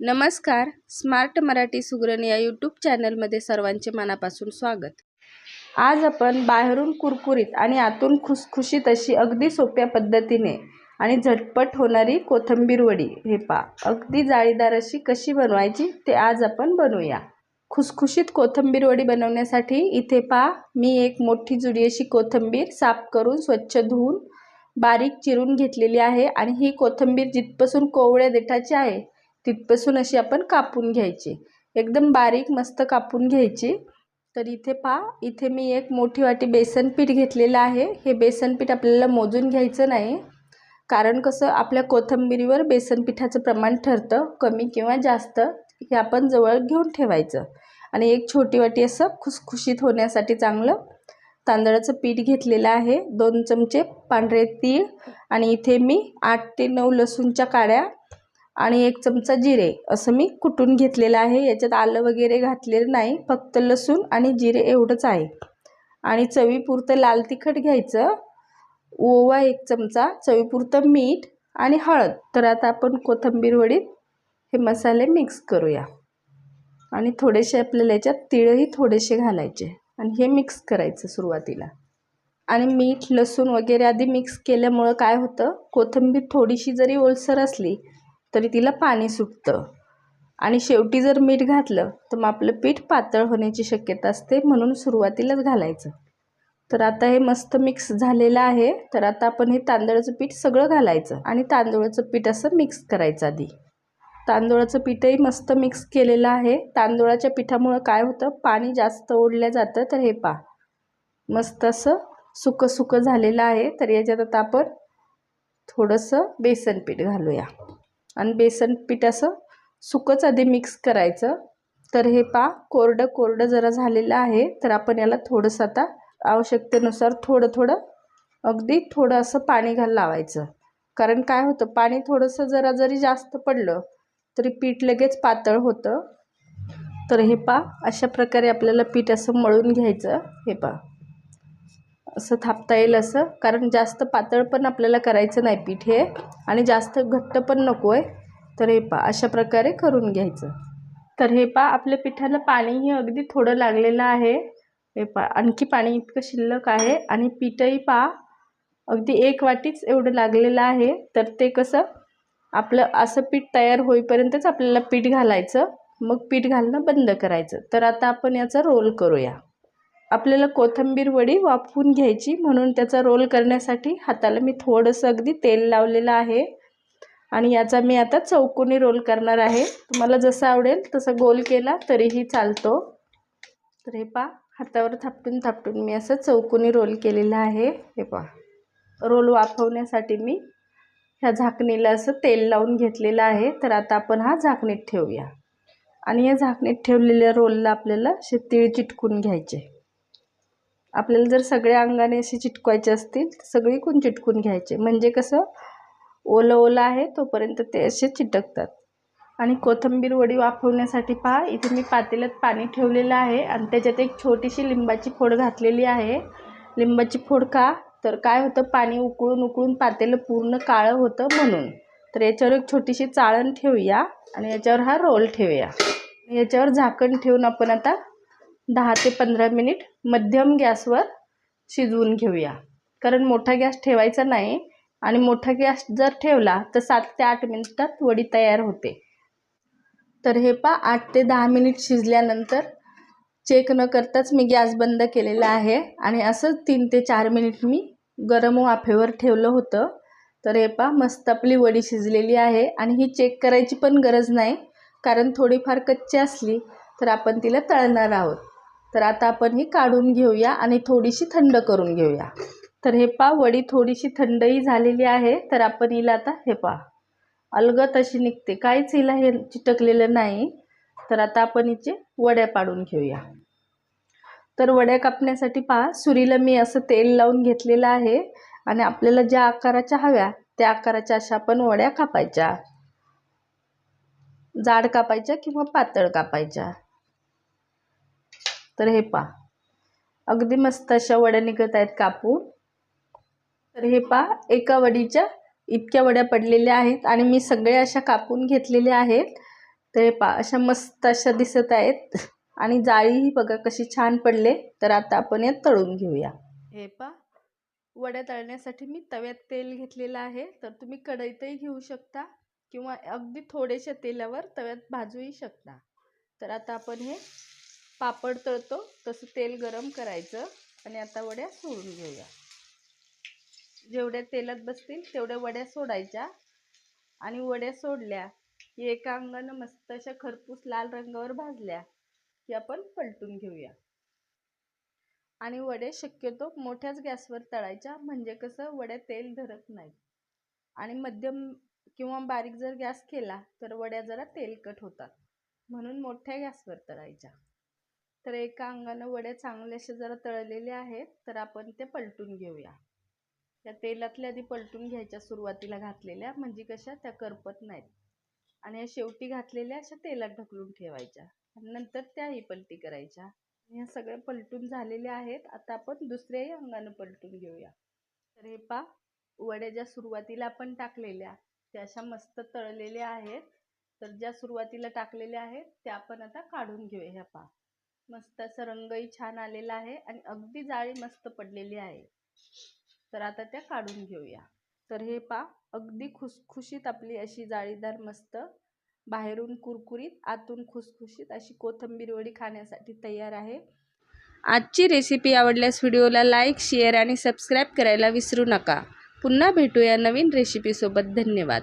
नमस्कार स्मार्ट मराठी सुगरण या यूट्यूब चॅनलमध्ये सर्वांचे मनापासून स्वागत. आज आपण बाहेरून कुरकुरीत आणि आतून खुसखुशीत अशी अगदी सोप्या पद्धतीने आणि झटपट होणारी कोथंबीर वडी हे पा अगदी जाळीदार अशी कशी बनवायची ते आज आपण बनवूया. खुसखुशीत कोथंबीर वडी बनवण्यासाठी इथे पा मी एक मोठी जुडी अशी कोथिंबीर साफ करून स्वच्छ धुवून बारीक चिरून घेतलेली आहे आणि ही कोथिंबीर जिथपासून कोवळ्या देठाची आहे तिथपासून अशी आपण कापून घ्यायची. एकदम बारीक मस्त कापून घ्यायची. तर इथे पहा इथे मी एक मोठी वाटी बेसन पीठ घेतलेलं आहे. हे बेसन पीठ आपल्याला मोजून घ्यायचं नाही. कारण कसं आपल्या कोथिंबीरीवर बेसन पिठाचं प्रमाण ठरतं कमी किंवा जास्त हे आपण जवळ घेऊन ठेवायचं. आणि एक छोटी वाटी असं खुसखुशीत होण्यासाठी चांगलं तांदळाचं पीठ घेतलेलं आहे. दोन चमचे पांढरे तीळ आणि इथे मी आठ ते नऊ लसूणच्या काड्या आणि एक चमचा जिरे असं मी कुटून घेतलेलं आहे. याच्यात आलं वगैरे घातलेलं नाही फक्त लसूण आणि जिरे एवढंच आहे. आणि चवीपुरतं लाल तिखट घ्यायचं. ओवा एक चमचा चवीपुरतं मीठ आणि हळद. तर आता आपण कोथंबीर वडीत हे मसाले मिक्स करूया. आणि थोडेसे आपल्याला याच्यात तिळही थोडेसे घालायचे. आणि हे मिक्स करायचं सुरुवातीला. आणि मीठ लसूण वगैरे आधी मिक्स केल्यामुळं काय होतं? कोथिंबीर थोडीशी जरी ओलसर असली तरी तिला पाणी सुटतं. आणि शेवटी जर मीठ घातलं तर मग आपलं पीठ पातळ होण्याची शक्यता असते म्हणून सुरुवातीलाच घालायचं. तर आता हे मस्त मिक्स झालेलं आहे. तर आता आपण हे तांदळाचं पीठ सगळं घालायचं आणि तांदूळाचं पीठ असं मिक्स करायचं आधी. तांदूळाचं पीठही मस्त मिक्स केलेलं आहे. तांदूळाच्या पिठामुळं काय होतं? पाणी जास्त ओढलं जातं. तर हे पा मस्त असं सुकं सुकं झालेलं आहे. तर याच्यात आता आपण थोडंसं बेसन पीठ घालूया. आणि बेसन पीठ असं सुकंच आधी मिक्स करायचं. तर हे पा कोरडं कोरडं जरा झालेलं आहे. तर आपण याला थोडंसं आता आवश्यकतेनुसार थोडं थोडं अगदी थोडं असं पाणी घाल लावायचं. कारण काय होतं पाणी थोडंसं जरा जरी जास्त पडलं तरी पीठ लगेच पातळ होतं. तर हे पा अशा प्रकारे आपल्याला पीठ असं मळून घ्यायचं. हे पा. असं थापता येईल असं. कारण जास्त पातळ पण आपल्याला करायचं नाही पीठ हे. आणि जास्त घट्ट पण नको आहे. तर हे पा अशा प्रकारे करून घ्यायचं. तर हे पा आपल्या पिठाला पाणीही अगदी थोडं लागलेलं आहे. हे पा आणखी पाणी इतकं शिल्लक आहे. आणि पीठही पा अगदी एक वाटीच एवढं लागलेलं आहे. तर ते कसं आपलं असं पीठ तयार होईपर्यंतच आपल्याला पीठ घालायचं. मग पीठ घालणं बंद करायचं. तर आता आपण याचा रोल करूया. आपल्याला कोथिंबीर वडी वाफवून घ्यायची. म्हणून त्याचा रोल करण्यासाठी हाताला मी थोडंसं अगदी तेल लावलेलं आहे. आणि याचा मी आता चौकोनी रोल करणार आहे. तुम्हाला जसं आवडेल तसं गोल केला तरीही चालतो. तर हे पा हातावर थापटून थापटून मी असं चौकोनी रोल केलेला आहे. हे पा रोल वाफवण्यासाठी मी ह्या झाकणीला असं तेल लावून घेतलेलं आहे. तर आता आपण हा झाकणीत ठेवूया. आणि या झाकणीत ठेवलेल्या रोलला आपल्याला असे तीळ चिटकून घ्यायचे. आपल्याला जर सगळ्या अंगाने असे चिटकवायचे असतील तर सगळीकून चिटकून घ्यायचे. म्हणजे कसं ओलं ओलं आहे तोपर्यंत ते असे चिटकतात. आणि कोथिंबीर वडी वाफवण्यासाठी पहा इथे मी पातेल्यात पाणी ठेवलेलं आहे आणि त्याच्यात एक छोटीशी लिंबाची फोड घातलेली आहे. लिंबाची फोड का तर काय होतं पाणी उकळून उकळून पातेलं पूर्ण काळं होतं म्हणून. तर याच्यावर एक छोटीशी चाळण ठेवूया आणि याच्यावर हा रोल ठेवूया. याच्यावर झाकण ठेवून आपण आता दहा ते पंधरा मिनिट मध्यम गॅसवर शिजवून घेऊया. कारण मोठा गॅस ठेवायचा नाही आणि मोठा गॅस जर ठेवला तर सात ते आठ मिनिटात वडी तयार होते. तर हे पा आठ ते दहा मिनिट शिजल्यानंतर चेक न करताच मी गॅस बंद केलेला आहे आणि असंच तीन ते चार मिनिट मी गरम वाफेवर ठेवलं होतं. तर हे पा मस्त आपली वडी शिजलेली आहे आणि ही चेक करायची पण गरज नाही कारण थोडीफार कच्ची असली तर आपण तिला तळणार आहोत. तर आता आपण ही काढून घेऊया आणि थोडीशी थंड करून घेऊया. तर हे पा वडी थोडीशी थंडही झालेली आहे. तर आपण हिला आता हे पा अलगत अशी निघते. काहीच हिला हे चिटकलेलं नाही. तर आता आपण हिचे वड्या पाडून घेऊया. तर वड्या कापण्यासाठी पहा सुरीला मी असं तेल लावून घेतलेलं आहे आणि आपल्याला ज्या आकाराच्या हव्या त्या आकाराच्या अशा आपण वड्या कापायच्या. जाड कापायच्या किंवा पातळ कापायच्या. तर हे पा अगदी मस्त अशा वड्या निघत आहेत कापून. तर हे पा एका वडीच्या इतक्या वड्या पडलेल्या आहेत आणि मी सगळ्या अशा कापून घेतलेल्या आहेत. तर हे पा अशा मस्त अशा दिसत आहेत. आणि जाळीही बघा कशी छान पडले. तर आता आपण यात तळून घेऊया. हे पा वड्या तळण्यासाठी मी तव्यात तेल घेतलेलं आहे. तर तुम्ही कढईतही घेऊ शकता किंवा अगदी थोड्याशा तेलावर तव्यात भाजूही शकता. तर आता आपण हे पापड तळतो तसं तेल गरम करायचं आणि आता वड्या सोडून घेऊया. जेवढ्या तेलात बसतील तेवढ्या वड्या सोडायच्या आणि वड्या सोडल्या की एका अंगानं मस्त अशा खरपूस लाल रंगावर भाजल्या की आपण पलटून घेऊया. आणि वडे शक्यतो मोठ्याच गॅसवर तळायच्या म्हणजे कसं वड्या तेल धरत नाहीत. आणि मध्यम किंवा बारीक जर गॅस केला तर वड्या जरा तेलकट होतात. म्हणून मोठ्या गॅसवर तळायच्या. तर एका अंगानं वड्या चांगल्याशा जरा तळलेले आहेत तर आपण ते पलटून घेऊया. त्या तेलातल्या आधी पलटून घ्यायच्या सुरुवातीला घातलेल्या म्हणजे कशा त्या करपत नाहीत. आणि या शेवटी घातलेल्या अशा तेलात ढकलून ठेवायच्या. आणि नंतर त्याही पलटी करायच्या. ह्या सगळ्या पलटून झालेल्या आहेत. आता आपण दुसऱ्याही अंगानं पलटून घेऊया. तर हे पा वड्या ज्या सुरुवातीला आपण टाकलेल्या त्या अशा मस्त तळलेल्या आहेत. तर ज्या सुरुवातीला टाकलेल्या आहेत त्या आपण आता काढून घेऊया. ह्या पा मस्त असा रंगही छान आलेला आहे आणि अगदी जाळी मस्त पडलेली आहे. तर आता त्या काढून घेऊया. तर हे पा अगदी खुसखुशीत आपली अशी जाळीदार मस्त बाहेरून कुरकुरीत आतून खुसखुशीत अशी कोथिंबीर वडी खाण्यासाठी तयार आहे. आजची रेसिपी आवडल्यास व्हिडिओला लाईक शेअर आणि सबस्क्राईब करायला विसरू नका. पुन्हा भेटूया नवीन रेसिपीसोबत धन्यवाद.